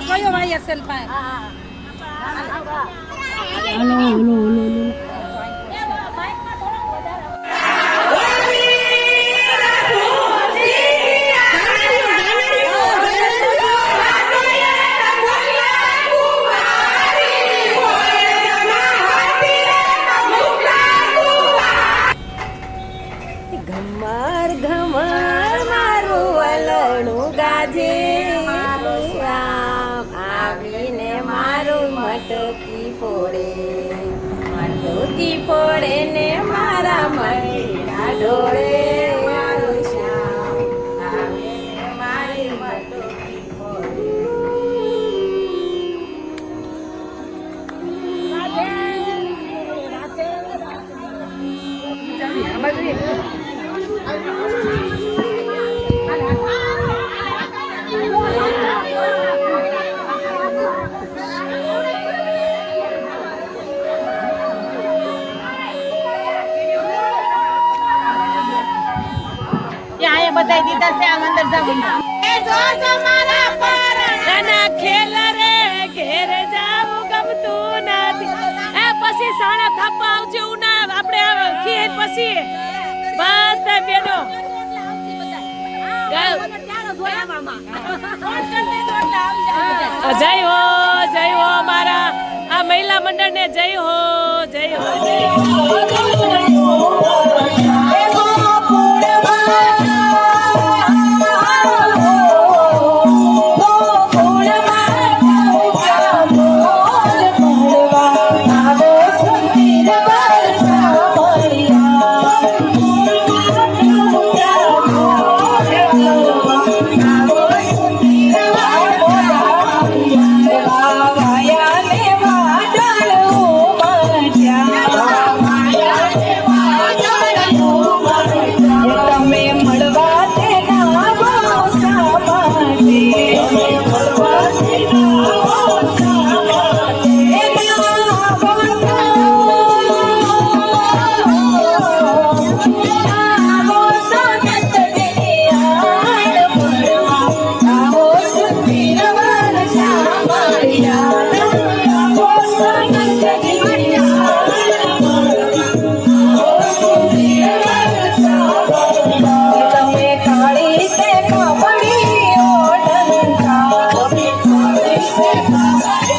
ઊભા કયો ભાઈ હશે ને ભાઈ ઘમર ઘમર મારું વલણું ગાજે મટકી પડે ને મારા મૈડા ઢોળે મારું શ્યામ. આવીને મારી મટકી બધાય દીધા છે આમ અંદર જવું એ જો જો મારા પરણાના ખેલ રે ઘેર જાવું ગમતું નથી. એ પછી સાડા થાપા આવજો ઉના આપણે ખીર પછી. બધા બેનો. જય હો જય હો મારા. આ મહિલા મંડળ ને જય હો જય હો જય હો. Thank you.